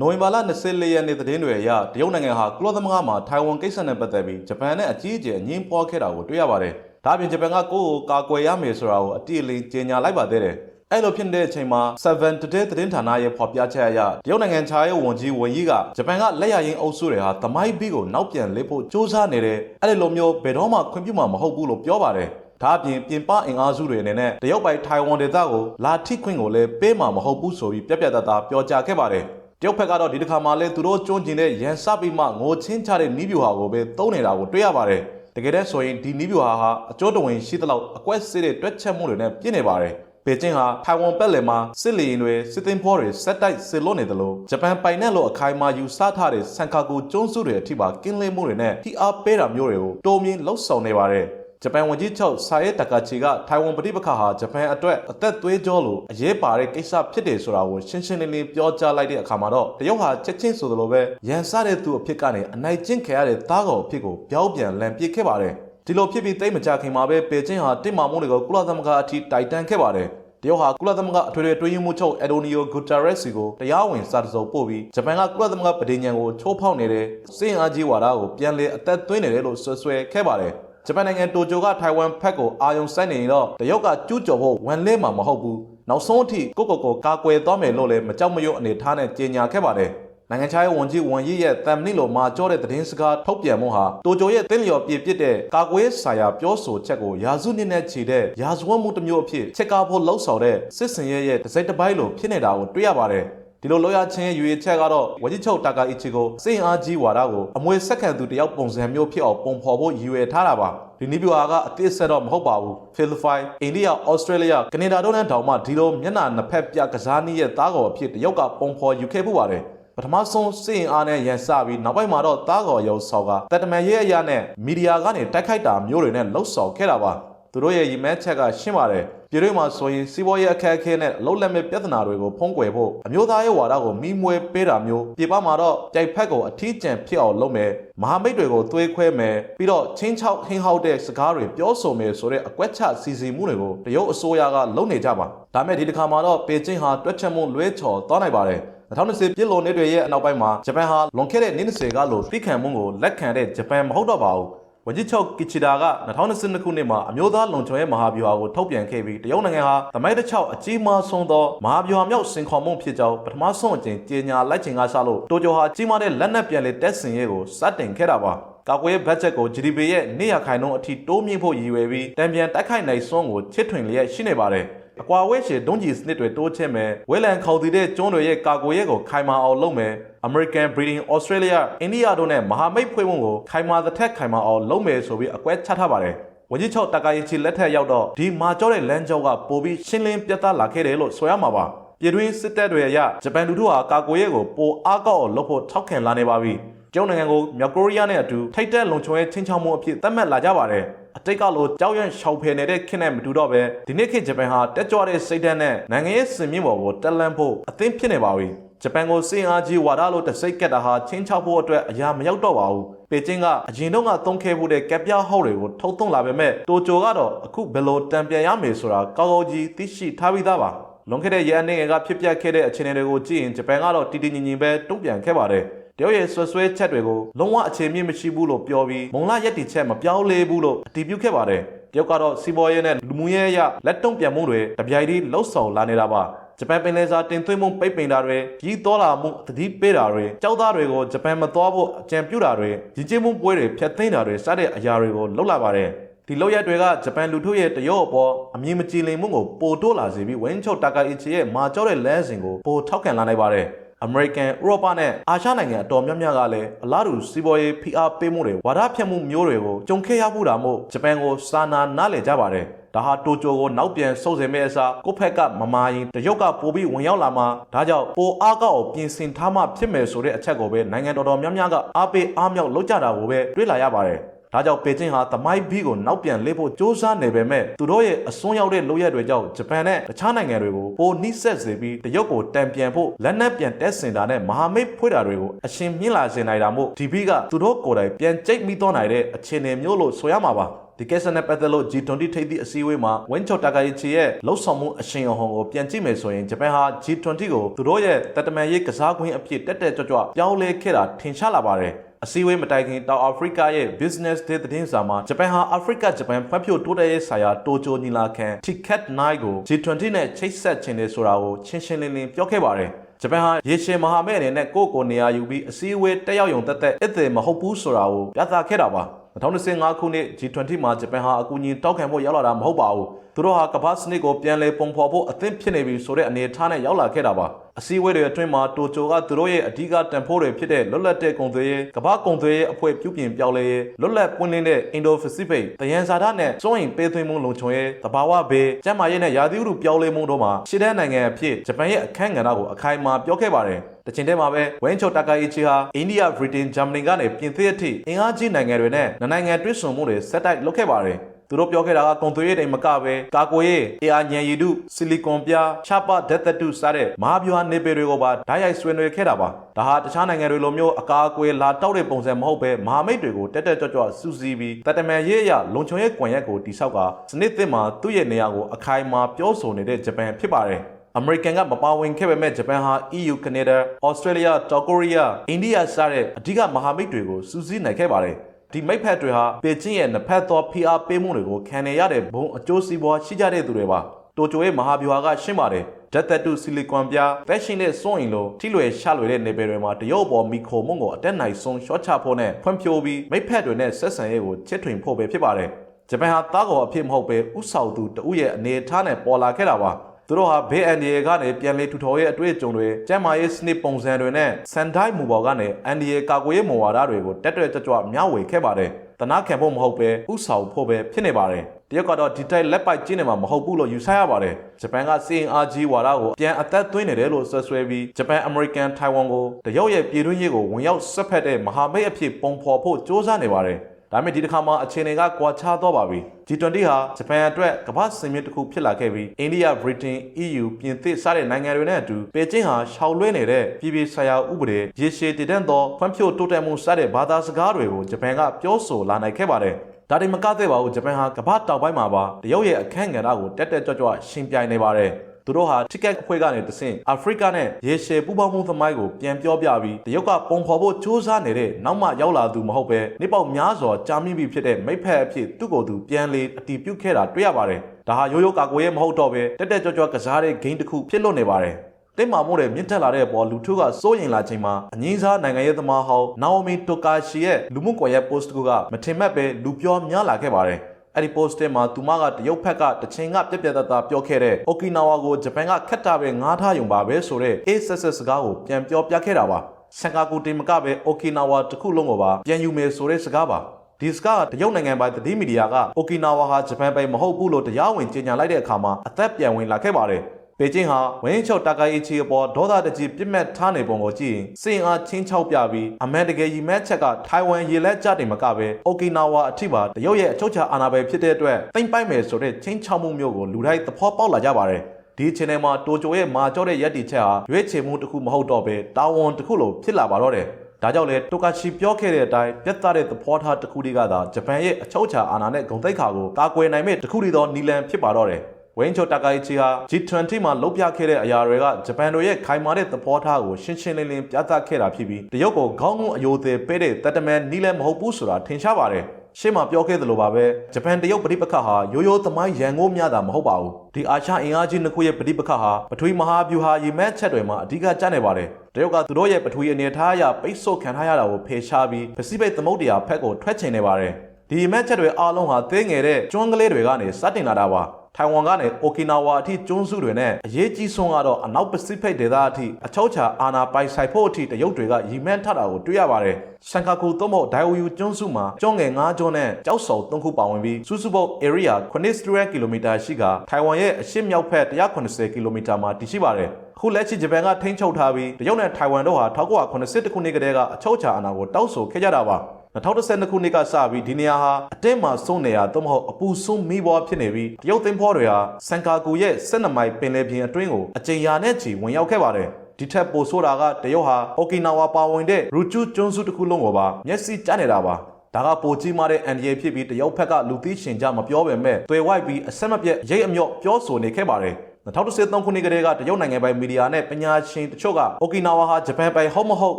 နိုဝင်ဘာလ24ရက်နေ့သတင်းတွေအရတရုတ်နိုင်ငံဟာကုလသမဂ္ဂမှာထိုင်ဝမ်ကိစ္စနဲ့ပတ်သက်ပြီးဂျပန်နဲ့အကြီးအကျယ်အငင်းပွားခဲ့တာကိုတွေ့ရပါတယ်။ဒါ့အပြင်ဂျပန်ကကိုယ့်ကိုကာကွယ်ရမယ်ဆိုတာကိုအတိအလင်းကြေညာလိုက်ပါသေးတယ်။အဲ့လိုဖြစ်တဲ့အချိန်မှာ7 Today သတင်းဌာနရဲ့ဖော်ပြချက်အရတရုတ်နိုင်ငံခြားရေးဝန်ကြီးဝန်ကြီးကဂျပန်ကလက်ရရင်အုပ်စုတွေဟာသမိုင်းဘီကိုနောက်ပြန်လှည့်ဖို့စ조사နေတယ်။အဲ့ဒီလိုမျိုးဘယ်တော့မှခွင့်ပြုမှာမဟုတ်ဘူးလို့ပြောပါတယ်။ဒါအပြင်ပြင်ပအင်အားစုတွေအနေနဲ့တရုတ်ပိုင်ထိုင်ဝမ်ဒေသကိုလာထိခွင့်ကိုလည်းပေးမှာမဟုတ်ဘူးဆိုပြီးပြက်ပြက်သားသားပြောကြားခဲ့ပါတယ်။ တရုတ်ဘက်ကတော့ဒီတစ်ခါမှလည်းသူတို့ကျွန်းကျင်တဲ့ရန်စပြီးမှငိုချင်းချတဲ့နီးဗျူဟာကိုပဲသုံးနေတာကိုတွေ့ရပါတယ်။တကယ်တမ်းဆိုရင်ဒီနီးဗျူဟာဟာအကျိုးတဝင်ရှိသလောက်အကွက်စစ်တဲ့တွက်ချက်မှုတွေနဲ့ပြည့်နေပါတယ်။ပေကျင်းဟာထိုင်ဝမ်ပတ်လည်မှာစစ်လီရင်တွေစစ်သင်္ဘောတွေစက်တိုက်စစ်လွတ်နေတယ်လို့ဂျပန်ပိုင်နဲ့လို့အခိုင်အမာယူဆထားတဲ့ဆန်ကာကူကျွန်းစုတွေအထိပါကင်းလင်းမှုတွေနဲ့ထိအားပေးတာမျိုးတွေကိုတိုးမြင့်လှုပ်ဆောင်နေပါတယ်။ ဂျပန်ဝန်ကြီးချုပ်ဆာယေတကာချီကထိုင်ဝမ်ပဋိပက္ခဟာဂျပန်အတွက်အသက်သွေးကြောလို့အရေးပါတဲ့ကိစ္စဖြစ်တယ်ဆိုတာကိုရှင်းရှင်းလင်းလင်းပြောကြားလိုက်တဲ့အခါမှာတော့တရုတ်ဟာချက်ချင်းဆိုသလိုပဲရန်စတဲ့သူအဖြစ်ကနေအနိုင်ကျင့်ခံရတဲ့သားကောင်အဖြစ်ကိုပြောင်းပြန်လန်ပစ်ခဲ့ပါတယ်ဒီလိုဖြစ်ပြီးတိတ်မကြခင်မှာပဲပေကျင်းဟာတစ်မာမှုတွေကိုကုလသမဂ္ဂအထိတိုက်တန်းခဲ့ပါတယ်တရုတ်ဟာကုလသမဂ္ဂအထွေထွေတွင်းမှုချုပ်အက်ဒိုနီယိုဂူတာရက်စီကိုတရားဝင်စာတစုံပို့ပြီးဂျပန်ကကုလသမဂ္ဂပဋိညာဉ်ကိုချိုးဖောက်နေတဲ့စစ်အင်အားကြီးဝါဒကိုပြန်လည်အသက်သွင်းနေတယ်လို့ဆွဆွဲခဲ့ပါတယ် ဂျပန်နိုင်ငံတိုကျိုကထိုင်ဝမ်ဖက်ကိုအာယုံစိုက်နေရင်တော့တရုတ်ကကျူးကျော်ဖို့ဝန်လဲမှာမဟုတ်ဘူးနောက်ဆုံးအထိကိုကိုကိုကာကွယ်သွားမယ်လို့လည်းမကြောက်မရွံ့အနေထားနဲ့ကြေညာခဲ့ပါတယ်နိုင်ငံခြားရေးဝန်ကြီးဝန်ကြီးရဲ့တမ်မနစ်လိုမာကြောတဲ့သတင်းစကားထုတ်ပြန်မှုဟာတိုကျိုရဲ့တင်းလျော်ပြည့်ပြစ်တဲ့ကာကွယ်ဆိုင်ရာပြောဆိုချက်ကိုယာစုနှစ်နဲ့ချီတဲ့ယာဇဝတ်မှုတစ်မျိုးအဖြစ်ချက်ကားဖို့လှုံ့ဆော်တဲ့စစ်စင်ရဲ့ရဲ့တစ်စိတ်တစ်ပိုင်းလိုဖြစ်နေတာကိုတွေ့ရပါတယ် ဒီလိုလောရချင်းရဲ့ရွေချက်ကတော့ဝကြီးချုပ်တာကာအီချီကိုစိတ်အားကြီးဝါဒကိုအမွေဆက်ခံသူတယောက်ပုံစံမျိုးဖြစ်အောင်ပုံဖော်ဖို့ရည်ရွယ်ထားတာပါဒီနီးပြူဟာကအသစ်ဆက်တော့မဟုတ်ပါဘူးဖိလစ်ပိုင်အိန္ဒိယဩစတြေးလျကနေဒါတို့နဲ့တောင်မှဒီလိုမျက်နှာနှစ်ဖက်ပြကစားနည်းရဲ့သားကောင်အဖြစ်တရုတ်ကပုံဖော်ယူခဲ့ဖို့ပါတယ်ပထမဆုံးစင်အားနဲ့ရန်စပြီးနောက်ပိုင်းမှာတော့တားကော်ရုံဆောက်ကတက်တမန်ရဲ့အရာနဲ့မီဒီယာကနေတိုက်ခိုက်တာမျိုးတွေနဲ့လှုပ်ဆောင်ခဲ့တာပါ သူတို့ရဲ့ရည်မှန်းချက်ကရှင်းပါတယ်ပြည်တွင်းမှာဆိုရင်စီးပွားရေးအခက်အခဲနဲ့အလုံးလက်မဲ့ပြဿနာတွေကိုဖုံးကွယ်ဖို့အမျိုးသားရေးဝါဒကိုမိမွဲပေးတာမျိုးပြည်ပမှာတော့ကြိုက်ဖက်ကိုအထီးကျန်ဖြစ်အောင်လုပ်မယ်မဟာမိတ်တွေကိုသွေးခွဲမယ်ပြီးတော့ချင်းချောက်ဟင်းဟောက်တဲ့စကားတွေပြောဆိုမယ်ဆိုတဲ့အကွက်ချစီစီမှုတွေကိုတရုတ်အစိုးရကလုပ်နေကြပါဒါမဲ့ဒီတစ်ခါမှာတော့ပေကျင်းဟာတွက်ချက်မှုလွဲချော်သွားနိုင်ပါတယ်2020ပြည်လွန်နှစ်တွေရဲ့အနောက်ပိုင်းမှာဂျပန်ဟာလွန်ခဲ့တဲ့နှစ်20ကလိုဖိခံမှုကိုလက်ခံတဲ့ဂျပန်မဟုတ်တော့ပါဘူး ဝန်ကြီးချုပ်ကီချီဒါက2022ခုနှစ်မှာအမျိုးသားလုံခြုံရေးမဟာဗျူဟာကိုထုတ်ပြန်ခဲ့ပြီးတရုတ်နိုင်ငံဟာသမိုင်းတစ်ချောက်အကြီးမားဆုံးသောမဟာဗျူဟာမြောက်စင်ခေါ်မှုဖြစ်ကြောင်းပထမဆုံးအကြိမ်ကြေညာလိုက်ချိန်ကစလို့တိုကျိုဟာကြီးမားတဲ့လက်နက်ပြန်လည်တက်ဆင်ရေးကိုစတင်ခဲ့တာပါကာကွယ်ရေးဘတ်ဂျက်ကို GDP ရဲ့နေရခိုင်နှုန်းအထိတိုးမြင့်ဖို့ရည်ရွယ်ပြီးတံပြန်တိုက်ခိုက်နိုင်စွမ်းကိုချစ်ထွင်လျက်ရှိနေပါတယ် အကွာဝဲရှည်ဒုံးကျည်စနစ်တွေတိုးချဲ့မယ်ဝဲလံခေါ်တည်တဲ့ကျွန်းတွေရဲ့ကာကွယ်ရေးကိုခိုင်မာအောင်လုပ်မယ် American Britain Australia India တို့နဲ့မဟာမိတ်ဖွဲ့မှုကိုခိုင်မာသက်ထက်ခိုင်မာအောင်လုပ်မယ်ဆိုပြီးအကွဲချထားပါတယ်ဝန်ကြီးချုပ်တကာယီချီလက်ထက်ရောက်တော့ဒီမာကျောတဲ့လမ်းကြောကပိုပြီးရှင်းလင်းပြသလာခဲ့တယ်လို့ဆိုရမှာပါပြည်တွင်းစစ်တပ်တွေအရဂျပန်လူထုဟာကာကွယ်ရေးကိုပိုအားကောက်အောင်လုပ်ဖို့ထောက်ခံလာနေပါပြီ ကျုံနိုင်ငံကိုမြောက်ကိုရီးယားနဲ့အတူထိတ်တက်လုံခြုံရေးချင်းချောင်းမှုအဖြစ်သတ်မှတ်လာကြပါတယ်အတိတ်ကလိုကြောက်ရွံ့ရှောင်ဖယ်နေတဲ့ခေတ်နဲ့မတူတော့ပဲဒီနေ့ခေတ်ဂျပန်ဟာတက်ကြွတဲ့စိတ်ဓာတ်နဲ့နိုင်ငံရေးစင်မြင့်ပေါ်ကိုတက်လန့်ဖို့အသင်းဖြစ်နေပါပြီဂျပန်ကိုစင်အားကြီးဝါဒလို့တစိတ်ကက်တာဟာချင်းချောက်ဖို့အတွက်အရာမရောက်တော့ပါဘူးပေကျင်းကအရင်တော့ကသုံးခဲ့မှုတဲ့ကက်ပြားဟောက်တွေကိုထုတ်သွင်းလာပေမဲ့တိုကျိုကတော့အခုဘယ်လိုတံပြန်ရမယ်ဆိုတာကောက်ကောက်ကြီးသိရှိထားပြီးသားပါလွန်ခဲ့တဲ့ရန်နေငယ်ကဖြစ်ပျက်ခဲ့တဲ့အခြေအနေတွေကိုကြည့်ရင်ဂျပန်ကတော့တီတီညီညီပဲတုံ့ပြန်ခဲ့ပါတယ် တရုတ်ရဲ့ဆွဆွဲချက်တွေကိုလုံးဝအခြေမြင့်မရှိဘူးလို့ပြောပြီးမုံလာရက်တီချက်မပြောင်းလဲဘူးလို့အတည်ပြုခဲ့ပါတယ်တရုတ်ကတော့စီးပွားရေးနဲ့လူမှုရေးအရလက်တုံ့ပြန်မှုတွေတပြိုင်တည်းလှုပ်ဆောင်လာနေတာပါဂျပန်ပင်လယ်စာတင်သွင်းမှုပိတ်ပင်တာတွေကြီးတော်လာမှုသတိပေးတာတွေကြောက်သားတွေကိုဂျပန်မသွားဖို့အကြံပြုတာတွေရည်ကျင်းမှုပွဲတွေဖျက်သိမ်းတာတွေစတဲ့အရာတွေကိုလှုပ်လာပါတယ်ဒီလောက်ရတွေကဂျပန်လူထုရဲ့တရော့အပေါ်အမြင်မကြည်လင်မှုကိုပိုတိုးလာစေပြီးဝင်းချုပ်တာကာအီချီရဲ့မာကျောတဲ့လမ်းစဉ်ကိုပိုထောက်ခံလာနိုင်ပါတယ် အမေရိကန်ဥရောပနဲ့အာရှနိုင်ငံအတော်များများကလည်းအလားတူစီးပွားရေးဖိအားပေးမှုတွေဝါဒဖြတ်မှုမျိုးတွေကိုကြုံခဲ့ရမှုတာမို့ဂျပန်ကိုစာနာနားလည်ကြပါတယ်ဒါဟာတိုကျိုကိုနောက်ပြန်ဆုတ်စင်မဲ့အစားကိုယ့်ဖက်ကမမာရင်တရုတ်ကပိုပြီးဝင်ရောက်လာမှဒါကြောင့်ပိုအားကောက်အောင်ပြင်ဆင်ထားမှဖြစ်မယ်ဆိုတဲ့အချက်ကိုပဲနိုင်ငံတော်တော်များများကအားပေးအားမြောက်လုပ်ကြတာကိုပဲတွေ့လာရပါတယ် ဒါကြောင့်ပေကျင်းဟာသမိုင်းဘီကိုနောက်ပြန်လှည့်ဖို့စ조사နေပေမဲ့သူတို့ရဲ့အစွန်းရောက်တဲ့လုပ်ရက်တွေကြောင့်ဂျပန်နဲ့တခြားနိုင်ငံတွေကိုပိုနှိစက်စေပြီးတရုတ်ကိုတံပြန်ဖို့လက်နက်ပြန်တက်ဆင်တာနဲ့မဟာမိတ်ဖွဲ့တာတွေကိုအရှင်မြင့်လာစေနိုင်တာမို့ဒီဘီကသူတို့ကိုယ်တိုင်ပြန်ကြိတ်မိသွားနိုင်တဲ့အခြေအနေမျိုးလို့ဆိုရမှာပါဒီကိစ္စနဲ့ပတ်သက်လို့ G20 ထိပ်သီးအစည်းအဝေးမှာဝင်းချော်တာကာယီချီရဲ့လှုပ်ဆောင်မှုအရှင်အဟောင်းကိုပြန်ကြည့်မယ်ဆိုရင်ဂျပန်ဟာ G20 ကိုသူတို့ရဲ့တတမန်ရေးကစားကွင်းအဖြစ်တက်တက်ကြွကြွပြောင်းလဲခဲ့တာထင်ရှားလာပါတယ် အစည်းအဝေးမတိုင်ခင်တောင်အာဖရိကရဲ့ Business Day သတင်းစာမှာဂျပန်ဟာအာဖရိကဂျပန်ဖွံ့ဖြိုးတိုးတက်ရေးဆိုင်ရာတိုကျိုညီလာခံ TCAT 9ကို G20 နဲ့ချိတ်ဆက်ခြင်းလေဆိုတာကိုရှင်းရှင်းလင်းလင်းပြောခဲ့ပါတယ်ဂျပန်ဟာရေရှည်မဟာမိတ်အနေနဲ့ကိုယ့်ကိုယ်နေရာယူပြီးအစည်းအဝေးတက်ရောက်ရုံတက်တက်အစ်သည်မဟုတ်ဘူးဆိုတာကိုပြသခဲ့တာပါ2025ခုနှစ် G20 မှာဂျပန်ဟာအကူအညီတောက်ခံဖို့ရောက်လာတာမဟုတ်ပါဘူးသူတို့ဟာကမ္ဘာစနစ်ကိုပြန်လည်ပုံဖော်ဖို့အသင့်ဖြစ်နေပြီဆိုတဲ့အနေအထားနဲ့ရောက်လာခဲ့တာပါ အစည်းအဝေးတွေအတွင်းမှာတိုကျိုကသူတို့ရဲ့အဓိကတန်ဖိုးတွေဖြစ်တဲ့လွတ်လပ်တဲ့ကုန်သွယ်ရေးကမ္ဘာကုန်သွယ်ရေးအဖွဲ့ပြုပြင်ပြောင်းလဲရေးလွတ်လပ်ပွင့်လင်းတဲ့အင်ဒိုပစိဖိတ်တယန်ဇာတာနဲ့စွန့်ရင်ပေးသွင်းမှုလုံခြုံရေးတဘာဝဘေးကျန်းမာရေးနဲ့ရာသီဥတုပြောင်းလဲမှုတို့မှာရှေ့တန်းနိုင်ငံအဖြစ်ဂျပန်ရဲ့အခမ်းအနားကိုအခိုင်အမာပြောခဲ့ပါတယ်တချင်တဲမှာပဲဝင်းချိုတာကာအီချီဟာအိန္ဒိယဗြိတိန်ဂျာမနီကနေပြင်သစ်အထိအင်အားကြီးနိုင်ငံတွေနဲ့နိုင်ငံတွဲဆုံမှုတွေဆက်တိုက်လုပ်ခဲ့ပါတယ် သူတို့ပြောခဲ့တာကကွန်သွေးရေးတိမ်မကပဲကာကွယ်ရေးအေအာညံရည်တုဆီလီကွန်ပြားချပဒက်သတုစတဲ့မဟာဗျူဟာနေပေတွေကိုပါဓာတ်ရိုက်ဆွေးနွေးခဲ့တာပါဒါဟာတခြားနိုင်ငံတွေလိုမျိုးအကာအကွယ်လာတောက်တဲ့ပုံစံမဟုတ်ပဲမဟာမိတ်တွေကိုတက်တက်ကြွကြွစူးစီးပြီးတတမန်ရေးအရလုံခြုံရေးကွန်ရက်ကိုတိဆောက်ကစနစ်သစ်မှာသူ့ရဲ့နေရာကိုအခိုင်အမာပြောဆိုနေတဲ့ဂျပန်ဖြစ်ပါတယ်အမေရိကန်ကမပါဝင်ခဲ့ပေမဲ့ဂျပန်ဟာ EU ကနေဒါ၊ဩစတြေးလျ၊တောင်ကိုရီးယား၊အိန္ဒိယစတဲ့အဓိကမဟာမိတ်တွေကိုစူးစီးနိုင်ခဲ့ပါတယ်။ ဒီမိတ်ဖက်တွေဟာပေကျင်းရဲ့နှစ်ဖက်သောဖိအားပေးမှုတွေကိုခံနေရတဲ့ဘုံအကျိုးစီးပွားရှိကြတဲ့သူတွေပါ။တိုကျိုရဲ့မဟာဗျူဟာကရှင်းပါတယ်။ဓာတ်သက်တုဆီလီကွန်ပြားဖက်ရှင်နဲ့စွန့်ရင်လိုထိလွယ်ရှလွယ်တဲ့နေပယ်တွေမှာတရုတ်ပေါ်မီခိုမုံကိုအတက်နိုင်ဆုံးရှော့ချဖို့နဲ့ဖွံ့ဖြိုးပြီးမိတ်ဖက်တွေနဲ့ဆက်ဆံရေးကိုချစ်ထွင်ဖို့ပဲဖြစ်ပါတယ်။ဂျပန်ဟာသားကော်အဖြစ်မဟုတ်ပဲဥဆောင်သူတဦးရဲ့အနေအထားနဲ့ပေါ်လာခဲ့တာပါ။ သူတို့ဟာဘေးအန်ဒီယေကနေပြန်လည်ထူထောင်ရေးအတွေ့အကြုံတွေကျန်းမာရေးစနစ်ပုံစံတွေနဲ့စန်ဒိုက်မူပေါ်ကနေအန်ဒီယေကာကွယ်ရေးမူဝါဒတွေကိုတက်တက်ကြွကြွမျှဝေခဲ့ပါတယ်။တနာခံဖို့မဟုတ်ပဲဥဆောင်ဖို့ပဲဖြစ်နေပါတယ်။တရုတ်ကတော့ဒီတိုက်လက်ပိုက်ကျင်းနေမှာမဟုတ်ဘူးလို့ယူဆရပါတယ်။ဂျပန်ကစီအင်အာဂျီဝါဒကိုပြန်အသက်သွင်းနေတယ်လို့ဆွဆွဲပြီးဂျပန်အမေရိကန်ထိုင်ဝမ်ကိုတရုတ်ရဲ့ပြည်တွင်းရေးကိုဝင်ရောက်ဆက်ဖက်တဲ့မဟာမိတ်အဖြစ်ပုံဖော်ဖို့စ조사နေပါတယ်။ ဒါပေမဲ့ဒီတစ်ခါမှာအခြေအနေကကွာခြားတော့ပါပြီ G20 ဟာဂျပန်အတွက်ကမ္ဘာစင်မြင့်တစ်ခုဖြစ်လာခဲ့ပြီးအိန္ဒိယဗြိတိန် EU ပြင်သစ်စတဲ့နိုင်ငံတွေနဲ့အတူပေကျင်းဟာရှောင်လွှဲနေတဲ့ပြည်ပြည်ဆိုင်ရာဥပဒေရေရှည်တည်တံ့သောဖွံ့ဖြိုးတိုးတက်မှုစတဲ့ဘာသာစကားတွေကိုဂျပန်ကပြောဆိုလာနိုင်ခဲ့ပါတယ်ဒါတင်မကသေးပါဘူးဂျပန်ဟာကမ္ဘာတောင်ပိုင်းမှာပါတရုတ်ရဲ့အခန့်ကဏ္ဍကိုတက်တက်ကြွကြွရှင်ပြိုင်နေပါတယ် သူတို့ဟာ ticket အဖွဲ့ကနေတဆင့်အာဖရိကနဲ့ရေရှည်ပူးပေါင်းမှုသမိုင်းကိုပြန်ပြောပြပြီးတရုတ်ကပုံဖော်ဖို့စူးစမ်းနေတဲ့နောက်မှရောက်လာသူမဟုတ်ပဲနေပေါက်များစွာကြာမြင့်ပြီဖြစ်တဲ့မိဖက်အဖြစ်သူ့ကိုယ်သူပြန်လေအတီးပြုတ်ခဲ့တာတွေ့ရပါတယ်ဒါဟာရိုးရိုးကာကွယ်ရေးမဟုတ်တော့ပဲတက်တက်ကြွကြွကစားတဲ့ဂိမ်းတစ်ခုဖြစ်လွတ်နေပါတယ်တင်မာမှုတွေမြင့်တက်လာတဲ့အပေါ်လူထုကစိုးရင်လာချိန်မှာအငင်းစားနိုင်ငံရေးသမားဟောင်းနာအိုမီတိုကာရှီရဲ့လူမှုကွန်ရက် post ကမထင်မှတ်ပဲလူပြောများလာခဲ့ပါတယ် အဲ့ဒီ post ထဲမှာသူမကတရုတ်ဖက်ကတချင်းကပြက်ပြက်သားသားပြောခဲ့တဲ့ Okinawa ကိုဂျပန်ကခက်တာပဲငားထားယုံပါပဲဆိုတဲ့ ASS စကားကိုပြန်ပြောပြခဲ့တာပါစင်ကာကူတင်မကပဲ Okinawa တစ်ခုလုံးကိုပါပြန်ယူမယ်ဆိုတဲ့စကားပါဒီစကားကတရုတ်နိုင်ငံပိုင်သတင်းမီဒီယာက Okinawa ဟာဂျပန်ပိုင်မဟုတ်ဘူးလို့တရားဝင်ကြေညာလိုက်တဲ့အခါမှာအသက်ပြန်ဝင်လာခဲ့ပါတယ် ပေကျင်းဟာဝင်းချုပ်တာကာအီချီအပေါ်ဒေါသတကြီးပြစ်မှတ်ထားနေပုံကိုကြည့်ရင်စင်အားချင်းချောက်ပြပြီးအမေတကယ်ရီမက်ချက်ကထိုင်ဝမ်ရေလက်ကြတင်မကပဲအိုကီနာဝါအထိပါတရုတ်ရဲ့အချုပ်ချာအာဏာပဲဖြစ်တဲ့အတွက်တိမ့်ပိုက်မယ်ဆိုတဲ့ချင်းချောက်မှုမျိုးကိုလူတိုင်းသဘောပေါက်လာကြပါတယ်ဒီ channel မှာတိုကျိုရဲ့မာကြောတဲ့ရက်တီချက်ဟာရွေးချယ်မှုတစ်ခုမဟုတ်တော့ပဲတာဝန်တစ်ခုလိုဖြစ်လာပါတော့တယ်ဒါကြောင့်လေတိုကာချီပြောခဲ့တဲ့အတိုင်းပြတ်သားတဲ့သဘောထားတစ်ခုတည်းကသာဂျပန်ရဲ့အချုပ်ချာအာဏာနဲ့ဂုဏ်သိက္ခာကိုကာကွယ်နိုင်မဲ့တစ်ခုတည်းသောနီလန်ဖြစ်ပါတော့တယ် ဝင်းချိုတာကာယီချီဟာ G20 မှာလုတ်ပြခဲ့တဲ့အရာတွေကဂျပန်တို့ရဲ့ခိုင်မာတဲ့သဘောထားကိုရှင်းရှင်းလင်းလင်းပြသခဲ့တာဖြစ်ပြီးတရုတ်ကိုခေါင်းငုံအယိုသေးပေးတဲ့တတမန်နီးလည်းမဟုတ်ဘူးဆိုတာထင်ရှားပါတယ်ရှေ့မှာပြောခဲ့သလိုပါပဲဂျပန်တရုတ်ပဋိပက္ခဟာရိုးရိုးသမိုင်းရန်ကိုများတာမဟုတ်ပါဘူးဒီအာရှအင်အားကြီးနှစ်ခုရဲ့ပဋိပက္ခဟာပထဝီမဟာဗျူဟာရေမက်ချက်တွေမှာအဓိကကျနေပါတယ်တရုတ်ကသူတို့ရဲ့ပထဝီအနေထားအရပိတ်ဆို့ခံထားရတာကိုဖယ်ရှားပြီးပစိဖိတ်သမုဒ္ဒရာဖက်ကိုထွက်ချင်နေပါတယ်ဒီမက်ချက်တွေအားလုံးဟာသေးငယ်တဲ့ကျွန်းကလေးတွေကနေစတင်လာတာပါ ထိုင်ဝမ်ကနေအိုကီနာဝါအထိကျွန်းစုတွေနဲ့အရေးကြီးဆုံးကတော့အနောက်ပစိဖိတ်ဒေသအထိအချုပ်ချာအာဏာပိုင်ဆိုင်ဖို့အထိတရုတ်တွေကရီမန်းထတာကိုတွေ့ရပါတယ်။စန်ကာကူသို့မဟုတ်ဒိုင်အိုယူကျွန်းစုမှာကျွန်းငယ်၅ကျွန်းနဲ့ကြောက်စော်၃ခုပါဝင်ပြီးစုစုပေါင်း area 9 square kilometer ရှိကထိုင်ဝမ်ရဲ့အရှေ့မြောက်ဘက်180 km မှာတည်ရှိပါတယ်။ခုလက်ရှိဂျပန်ကထိန်းချုပ်ထားပြီးတရုတ်နဲ့ထိုင်ဝမ်တို့ဟာ1980ခုနှစ်ကတည်းကအချုပ်ချာအာဏာကိုတောက်ဆိုခဲ့ကြတာပါ။ 2012ခုနှစ်ကစပြီးဒီနေရာဟာအတင်းမှာဆုံးနေရသို့မဟုတ်အပူဆုံးမိဘွားဖြစ်နေပြီးတရုတ်သင်းဖောတွေဟာစန်ကာကူရဲ့12မိုင်ပင်လယ်ပြင်အတွင်းကိုအကြိမ်ရာနဲ့ချီဝင်ရောက်ခဲ့ပါတယ်ဒီထက်ပိုဆိုးတာကတရုတ်ဟာအိုကီနာဝါပါဝင်တဲ့ရူချူကျွန်းစုတစ်ခုလုံးကိုပါမျက်စိကျနေတာပါဒါကပိုကြီးမားတဲ့ NDA ဖြစ်ပြီးတရုတ်ဘက်ကလူသိရှင်ကြမပြောပေမဲ့တွေ့ဝိုက်ပြီးအဆက်မပြတ်ရိတ်အမြော့ပြောဆိုနေခဲ့ပါတယ်2013ခုနှစ်ကတည်းကတရုတ်နိုင်ငံပိုင်မီဒီယာနဲ့ပညာရှင်တချို့ကအိုကီနာဝါဟာဂျပန်ပိုင်ဟုတ်မဟုတ်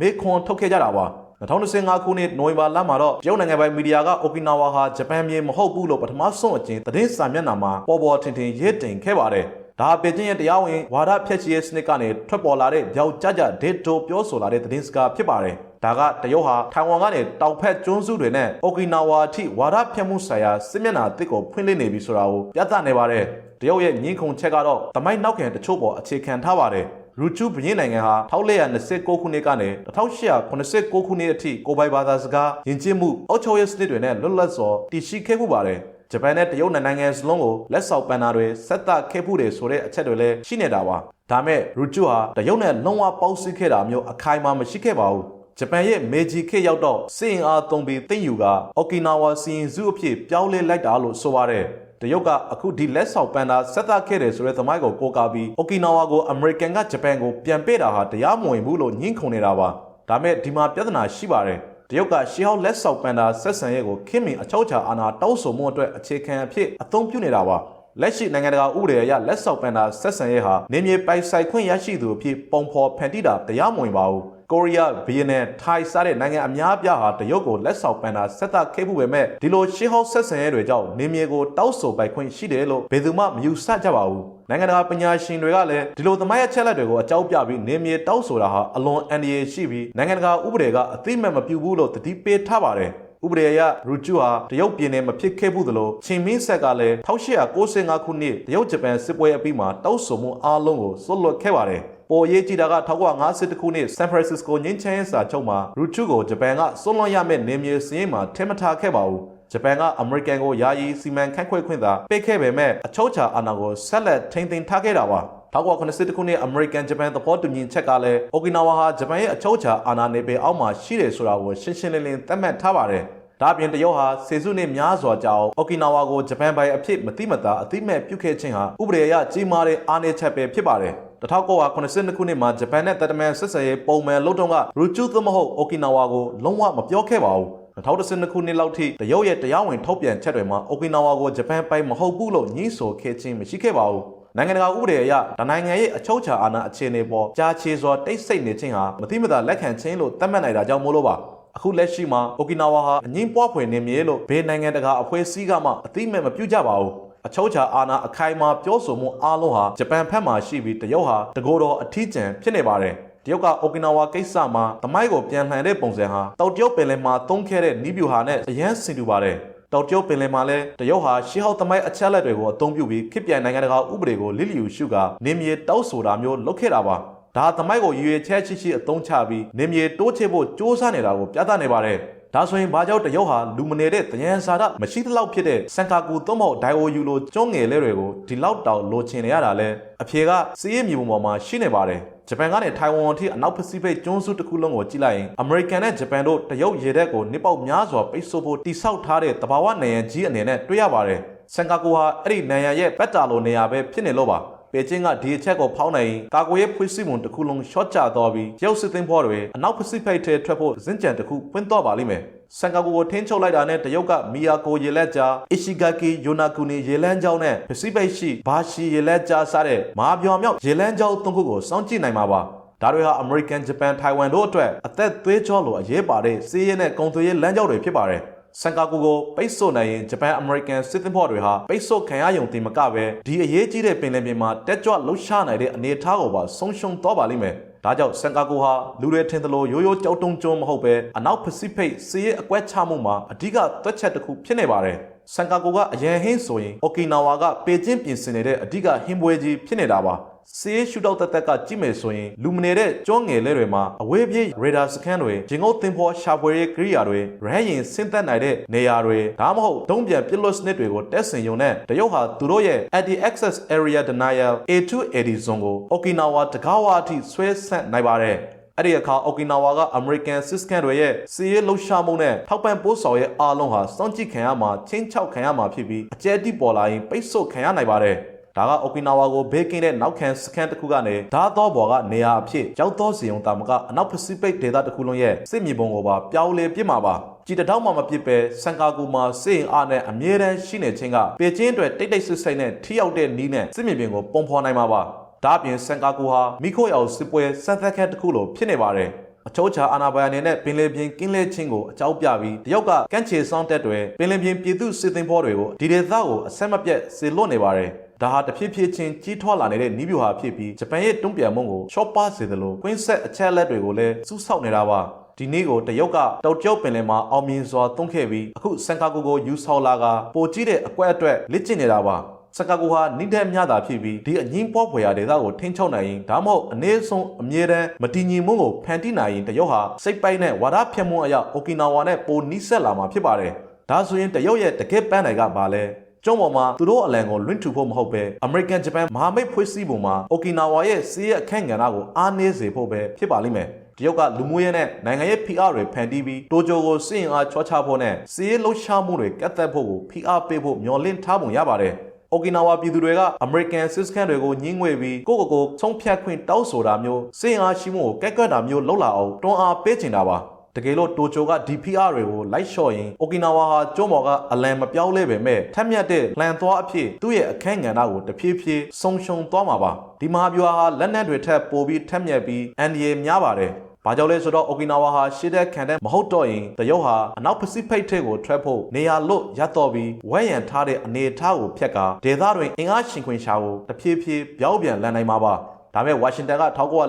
မေးခွန်းထုတ်ခဲ့ကြတာပါ 2015ခုနှစ်နိုဝင်ဘာလမှာတော့တရုတ်နိုင်ငံပိုင်မီဒီယာကအိုကီနာဝါဟာဂျပန်မြေမဟုတ်ဘူးလို့ပထမဆုံးအကြိမ်သတင်းစာမျက်နှာမှာပေါ်ပေါ်ထင်ထင်ရေးတင်ခဲ့ပါတယ်ဒါပေကျင်းရဲ့တရားဝင်ဝါဒဖြည့်ချီရေးစနစ်ကနေထွက်ပေါ်လာတဲ့ကြောက်ကြကြဒေတိုပြောဆိုလာတဲ့သတင်းစကားဖြစ်ပါတယ်။ဒါကတရုတ်ဟာထိုင်ဝမ်ကနေတောင်ဖက်ကျွန်းစုတွေနဲ့အိုကီနာဝါအထိဝါဒဖြန့်မှုဆိုင်ရာစစ်မျက်နှာအသစ်ကိုဖွင့်လှစ်နေပြီဆိုတာကိုပြသနေပါတယ်။တရုတ်ရဲ့ညှင်းခုန်ချက်ကတော့တမိုင်းနောက်ခံတချို့ပေါ်အခြေခံထားပါတယ်။ ရူချူဘရင်နိုင်ငံဟာ1429ခုနှစ်ကနေ1889ခုနှစ်အထိကိုပိုင်ဘာသာစကားယဉ်ကျေးမှုအုပ်ချုပ်ရေးစနစ်တွေနဲ့လွတ်လပ်စွာတည်ရှိခဲ့မှုပါတယ်။ဂျပန်နဲ့တရုတ်နိုင်ငံစလုံးကိုလက်ဆောက်ပန်နာတွေဆက်သက်ခဲ့မှုတွေဆိုတဲ့အချက်တွေလည်းရှိနေတာပါဒါမဲ့ရူဂျူဟာတရုတ်နဲ့လုံးဝပေါင်းစည်းခဲ့တာမျိုးအခိုင်အမာမရှိခဲ့ပါဘူးဂျပန်ရဲ့မေဂျီခေတ်ရောက်တော့စင်အားသုံးပြီးသိမ့်ယူကအိုကီနာဝါစီရင်စုအဖြစ်ပြောင်းလဲလိုက်တာလို့ဆိုပါတယ် တရုတ်ကအခုဒီလက်ဆောက်ပန်တာဆက်သက်ခဲ့တယ်ဆိုတဲ့သမိုင်းကိုကိုးကားပြီးအိုကီနာဝါကိုအမေရိကန်ကဂျပန်ကိုပြန်ပေးတာဟာတရားမဝင်ဘူးလို့ညှင်းခုန်နေတာပါဒါမဲ့ဒီမှာပြဿနာရှိပါတယ်တရုတ်ကရှီဟောက်လက်ဆောက်ပန်တာဆက်ဆံရေးကိုခင်မင်အချောက်ချာအာဏာတောက်ဆိုမှုအတွက်အခြေခံအဖြစ်အသုံးပြုနေတာပါလက်ရှိနိုင်ငံတကာဥပဒေအရလက်ဆောက်ပန်တာဆက်ဆံရေးဟာနေမြေပိုင်ဆိုင်ခွင့်ရရှိသူအဖြစ်ပုံဖော်ဖန်တီးတာတရားမဝင်ပါဘူး ကိုရီးယားဗီယက်နမ်ထိုင်းစတဲ့နိုင်ငံအများအပြားဟာတရုတ်ကိုလက်ဆောက်ပန်တာဆက်သက်ခဲ့မှုပဲမဲ့ဒီလိုရှေးဟောက်ဆက်ဆံရေးတွေကြောင့်နေမြေကိုတောက်ဆိုပိုင်ခွင့်ရှိတယ်လို့ဘယ်သူမှမယူဆကြပါဘူးနိုင်ငံတကာပညာရှင်တွေကလည်းဒီလိုသမိုင်းအချက်လက်တွေကိုအကြောက်ပြပြီးနေမြေတောက်ဆိုတာဟာအလွန်အန္တရာယ်ရှိပြီးနိုင်ငံတကာဥပဒေကအသိမဲ့မပြုဘူးလို့တတိပေးထားပါတယ်ဥပဒေအရရူဂျူဟာတရုတ်ပြည်နယ်မဖြစ်ခဲ့ဘူးသလိုချင်းမင်းဆက်ကလည်း1895ခုနှစ်တရုတ်ဂျပန်စစ်ပွဲအပြီးမှာတောက်ဆိုမှုအားလုံးကိုစွတ်လွတ်ခဲ့ပါတယ် ပေါ်ရေးကြည့်တာက1950ခုနှစ်ဆန်ဖရန်စစ္စကိုငင်းချမ်းစာချုပ်မှာရူချူကိုဂျပန်ကစွန့်လွတ်ရမယ့်နေမြေစည်းမှာထင်မထားခဲ့ပါဘူးဂျပန်ကအမေရိကန်ကိုယာယီစီမံခန့်ခွဲခွင့်သာပေးခဲ့ပေမဲ့အချုပ်ချာအာဏာကိုဆက်လက်ထိန်းသိမ်းထားခဲ့တာပါ1980ခုနှစ်အမေရိကန်ဂျပန်သဘောတူညီချက်ကလည်းအိုကီနာဝါဟာဂျပန်ရဲ့အချုပ်ချာအာဏာနေပေအောက်မှာရှိတယ်ဆိုတာကိုရှင်းရှင်းလင်းလင်းသတ်မှတ်ထားပါတယ်ဒါပြင်တရုတ်ဟာစေစုနှစ်များစွာကြာအောင်အိုကီနာဝါကိုဂျပန်ပိုင်အဖြစ်မတိမတာအတိမဲ့ပြုတ်ခဲ့ခြင်းဟာဥပဒေအရကြီးမားတဲ့အားနည်းချက်ပဲဖြစ်ပါတယ် 1982ခုနှစ်မှာဂျပန်နဲ့တတမန်ဆက်ဆံရေးပုံမှန်လုပ်တော့ကရူချူသမဟုတ်အိုကီနာဝါကိုလုံးဝမပြောခဲ့ပါဘူး2012ခုနှစ်လောက်ထိတရုတ်ရဲ့တရားဝင်ထုတ်ပြန်ချက်တွေမှာအိုကီနာဝါကိုဂျပန်ပိုင်မဟုတ်ဘူးလို့ညှိဆိုခဲ့ခြင်းမရှိခဲ့ပါဘူးနိုင်ငံတကာဥပဒေအရဒါနိုင်ငံရဲ့အချုပ်အခြာအာဏာအခြေအနေပေါ်ကြားချေစွာတိတ်ဆိတ်နေခြင်းဟာမတိမတာလက်ခံခြင်းလို့သတ်မှတ်နိုင်တာကြောင့်မို့လို့ပါအခုလက်ရှိမှာအိုကီနာဝါဟာအငင်းပွားဖွယ်နေမြေလို့ဘယ်နိုင်ငံတကာအဖွဲ့အစည်းကမှအသိမဲ့မပြုကြပါဘူး အချုပ်ချာအာဏာအခိုင်အမာပြောဆိုမှုအားလုံးဟာဂျပန်ဘက်မှာရှိပြီးတရုတ်ဟာတကိုယ်တော်အထီးကျန်ဖြစ်နေပါတယ်တရုတ်ကအိုကီနာဝါကိစ္စမှာတမိုက်ကိုပြန်လှန်တဲ့ပုံစံဟာတောက်တရုတ်ပင်လယ်မှာသုံးခဲ့တဲ့နီးပြူဟာနဲ့အရန်ဆင်တူပါတယ်တောက်တရုတ်ပင်လယ်မှာလည်းတရုတ်ဟာရှေးဟောက်သမိုင်းအချက်လက်တွေကိုအသုံးပြုပြီးခေတ်ပြိုင်နိုင်ငံတကာဥပဒေကိုလစ်လျူရှုကာနေမြေတောက်ဆိုတာမျိုးလုပ်ခဲ့တာပါဒါသမိုက်ကိုရွေချဲချစ်ရှိအသုံးချပြီးနေမြေတိုးချဖို့စ조사နေတာကိုပြသနေပါတယ် ဒါဆိုရင်ဘာကြောင့်တရုတ်ဟာလူမနေတဲ့တယံစာရမရှိသလောက်ဖြစ်တဲ့စန်ကာကူသုံးဖို့ဒိုင်အိုယူလိုကျွန်းငယ်လေးတွေကိုဒီလောက်တောင်လိုချင်နေရတာလဲအဖြေကစီးရဲမြေပုံပေါ်မှာရှိနေပါတယ်ဂျပန်ကနေထိုင်ဝမ်အထိအနောက်ပစိဖိတ်ကျွန်းစုတစ်ခုလုံးကိုကြည့်လိုက်ရင်အမေရိကန်နဲ့ဂျပန်တို့တရုတ်ရေတပ်ကိုနှစ်ပေါက်များစွာပိတ်ဆို့ဖို့တိစောက်ထားတဲ့တဘာဝနိုင်ငံကြီးအနေနဲ့တွေ့ရပါတယ်စန်ကာကူဟာအဲ့ဒီနိုင်ငံရဲ့ဘက်တာလိုနေရာပဲဖြစ်နေလို့ပါ ပေကျင်းကဒီအချက်ကိုဖောင်းနိုင်ကာကွယ်ရေးဖွေးစည်းမှုတစ်ခုလုံးရှော့ချသွားပြီးရုပ်စစ်သိမ်းဖို့တွေအနောက်ပစိဖိတ်ထဲထွက်ဖို့ဇင့်ကြံတစ်ခုပွင့်တော့ပါလိမ့်မယ်စန်ကာကူကိုထင်းချုပ်လိုက်တာနဲ့တရုတ်ကမီယာကိုရေလက်ကြားအီရှီဂါကီယိုနာကူနီရေလန်းကျောင်းနဲ့ပစိဖိတ်ရှိဘာရှီရေလက်ကြားစတဲ့မဟာပြောင်မြောက်ရေလန်းကျောင်းသုံးခုကိုစောင့်ကြည့်နိုင်မှာပါဒါတွေဟာအမေရိကန်ဂျပန်ထိုင်ဝမ်တို့အတွက်အသက်သွေးကြောလိုအရေးပါတဲ့စီးရဲနဲ့ကုန်သွယ်ရေးလမ်းကြောင်းတွေဖြစ်ပါတယ် စန်ကာကူကိုပိတ်ဆို့နိုင်ရင်ဂျပန်အမေရိကန်စစ်သင်္ဘောတွေဟာပိတ်ဆို့ခံရယုံတင်မကပဲဒီအရေးကြီးတဲ့ပင်လယ်ပြင်မှာတက်ကြွလှုပ်ရှားနိုင်တဲ့အနေအထားကိုပါဆုံးရှုံးသွားပါလိမ့်မယ်။ဒါကြောင့်စန်ကာကူဟာလူတွေထင်သလိုရိုးရိုးကြောက်တုံကျွန်းမဟုတ်ပဲအနောက်ပစိဖိတ်စီးရဲအကွက်ချမှုမှာအဓိကသွက်ချက်တစ်ခုဖြစ်နေပါတယ်။စန်ကာကူကအရန်ဟင်းဆိုရင်အိုကီနာဝါကပေကျင်းပြင်ဆင်နေတဲ့အဓိကဟင်းပွဲကြီးဖြစ်နေတာပါ။ စေးရှုထောက်တက်တက်ကကြည့်မယ်ဆိုရင်လူမနေတဲ့ကျွန်းငယ်လေးတွေမှာအဝေးပြေးရေဒါစကန်တွေဂျင်ငုတ်သင်္ဘောရှာဖွေရေးကိရိယာတွေရဟရင်ဆင်းသက်နိုင်တဲ့နေရာတွေဒါမှမဟုတ်ဒုံးပြန်ပစ်လွတ်စနစ်တွေကိုတက်ဆင်ယုံနဲ့တရုတ်ဟာသူတို့ရဲ့ anti-access area denial A2 AD zone ကို Okinawa တကားဝအထိဆွဲဆန့်နိုင်ပါတယ်အဲ့ဒီအခါအိုကီနာဝါကအမေရိကန်စစ်စကန်တွေရဲ့စီးရဲလှုပ်ရှားမှုနဲ့ထောက်ပံ့ပို့ဆောင်ရဲ့အားလုံးဟာစောင့်ကြည့်ခံရမှာချင်းချောက်ခံရမှာဖြစ်ပြီးအကျဲတိပေါ်လာရင်ပိတ်ဆို့ခံရနိုင်ပါတယ်။ ဒါကအိုကီနာဝါကိုဘေးကင်းတဲ့နောက်ခံစခန်းတစ်ခုကနေဓာတ်သောဘော်ကနေရာအဖြစ်ကြောက်သောစီယုံတာမကအနောက်ပစိဖိတ်ဒေသတစ်ခုလုံးရဲ့စစ်မြေပုံကိုပါပြောင်းလဲပြစ်မှာပါကြည်တတောက်မှမပြစ်ပဲစံကာကူမှာစေရင်အားနဲ့အမြဲတမ်းရှိနေခြင်းကပေချင်းအတွက်တိတ်တိတ်ဆိတ်ဆိတ်နဲ့ထိရောက်တဲ့နီးနဲ့စစ်မြေပြင်ကိုပုံဖော်နိုင်မှာပါဒါအပြင်စံကာကူဟာမိခိုရောက်စစ်ပွဲစက်သက်ခက်တစ်ခုလိုဖြစ်နေပါတယ်အချိုးချာအာနာပိုင်အနေနဲ့ပင်လယ်ပြင်ကင်းလဲချင်းကိုအကြောင်းပြပြီးတရုတ်ကကန့်ချေဆောင်တက်တွေပင်လယ်ပြင်ပြည်သူစစ်သင်္ဘောတွေကိုဒီဒေသကိုအဆက်မပြတ်ဆေလွတ်နေပါတယ် ဒါဟာတဖြည်းဖြည်းချင်းကြီးထွားလာနေတဲ့နီးဗျူဟာဖြစ်ပြီးဂျပန်ရဲ့တွန်းပြန်မှုကိုရှော့ပါစေသလိုကွင်းဆက်အချက်လက်တွေကိုလည်းစူးဆောက်နေတာပါဒီနေ့ကိုတရုတ်ကတောက်ကျုပ်ပင်လယ်မှာအောင်မြင်စွာသွန်းခဲ့ပြီးအခုစန်ကာကူကိုယူဆော်လာကပိုကြီးတဲ့အကွက်အတွက်လက်ကျင့်နေတာပါစကာကူဟာနိဒက်မြတာဖြစ်ပြီးဒီအငင်းပွားဖွယ်ရာဒေသကိုထိန်းချုပ်နိုင်ရင်ဒါမှမဟုတ်အနည်းဆုံးအမြဲတမ်းမတည်ငြိမ်မှုကိုဖန်တီးနိုင်ရင်တရုတ်ဟာစိတ်ပိုက်နဲ့ဝါဒဖြတ်မှုအရအိုကီနာဝါနဲ့ပိုနီးစပ်လာမှာဖြစ်ပါတယ်ဒါဆိုရင်တရုတ်ရဲ့တကယ့်ပန်းတိုင်ကဘာလဲ ကျုံးပေါ်မှာသူတို့အလံကိုလွင့်ထူဖို့မဟုတ်ပဲအမေရိကန်ဂျပန်မဟာမိတ်ဖွဲ့စည်းပုံမှာအိုကီနာဝါရဲ့စီးရဲ့အခန့်ကဏ္ဍကိုအားနည်းစေဖို့ပဲဖြစ်ပါလိမ့်မယ်တရုတ်ကလူမျိုးရေးနဲ့နိုင်ငံရေးဖိအားတွေဖန်တီးပြီးတိုကျိုကိုစစ်ရင်အားချောချဖို့နဲ့စီးရေးလှုပ်ရှားမှုတွေကတ်သက်ဖို့ကိုဖိအားပေးဖို့မျှော်လင့်ထားပုံရပါတယ်။အိုကီနာဝါပြည်သူတွေကအမေရိကန်စစ်စခန်းတွေကိုညှင်းငွေပြီးကိုယ့်ကိုယ်ကိုချုံဖြတ်ခွင့်တောင်းဆိုတာမျိုးစစ်ရင်အားရှိမှုကိုကက်ကွက်တာမျိုးလုပ်လာအောင်တွန်းအားပေးချင်တာပါ။ တကယ်လို့တိုကျိုက DPR တွေကိုလိုက်လျှော့ရင်အိုကီနာဝါဟာကျုံးမော်ကအလံမပြောင်းလဲပဲမဲ့ထက်မြက်တဲ့လန်သွားအဖြစ်သူ့ရဲ့အခန်းကဏ္ဍကိုတဖြည်းဖြည်းဆုံးရှုံသွားမှာပါဒီမဟာဗျူဟာဟာလက်နက်တွေထက်ပိုပြီးထက်မြက်ပြီးအန်ဒီယေများပါတယ်ဘာကြောင့်လဲဆိုတော့အိုကီနာဝါဟာရှေ့တဲ့ခံတဲ့မဟုတ်တော့ရင်တရုတ်ဟာအနောက်ပစိဖိတ်ထဲကိုထွက်ဖို့နေရာလွတ်ရပ်တော်ပြီးဝဲရန်ထားတဲ့အနေအထားကိုဖျက်ကဒေသတွင်အင်အားရှင်ခွင်ရှာကိုတဖြည်းဖြည်းပြောင်းပြန်လန်နိုင်မှာပါဒါပေမဲ့ဝါရှင်တန်က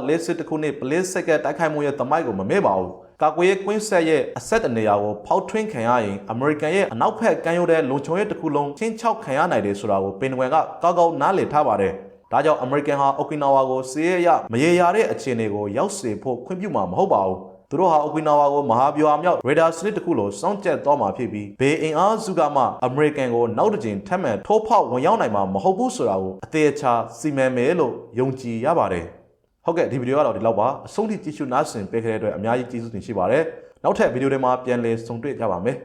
1940ခုနှစ်ပလစ်စက်ကတိုက်ခိုက်မှုရဲ့သမိုင်းကိုမမေ့ပါဘူး ကာကွယ်ရေးကွင်းဆက်ရဲ့အဆက်တနေရာကိုဖောက်ထွင်းခံရရင်အမေရိကန်ရဲ့အနောက်ဘက်ကမ်းရိုးတဲ့လုံခြုံရေးတစ်ခုလုံးချင်းချောက်ခံရနိုင်တယ်ဆိုတာကိုပင်ဝင်ကကောက်ကောက်နားလည်ထားပါတယ်။ဒါကြောင့်အမေရိကန်ဟာအိုကီနာဝါကိုစီးရဲရမရေရာတဲ့အခြေအနေကိုရောက်စေဖို့ခွင့်ပြုမှာမဟုတ်ပါဘူး။သူတို့ဟာအိုကီနာဝါကိုမဟာဗျူဟာမြောက်ရေဒါစနစ်တစ်ခုလိုစောင့်ကြပ်သွားမှာဖြစ်ပြီးဘေးအင်အားစုကမှအမေရိကန်ကိုနောက်တစ်ကြိမ်ထပ်မံထိုးဖောက်ဝင်ရောက်နိုင်မှာမဟုတ်ဘူးဆိုတာကိုအသေးအချာစီမံမယ်လို့ယုံကြည်ရပါတယ်။ ဟုတ်ကဲ့ဒီဗီဒီယိုကတော့ဒီလောက်ပါအဆုံးထိကြည့်ရှုနားဆင်ပေးခဲ့တဲ့အတွက်အများကြီးကျေးဇူးတင်ရှိပါတယ်နောက်ထပ်ဗီဒီယိုတွေမှာပြန်လည်ဆုံတွေ့ကြပါမယ်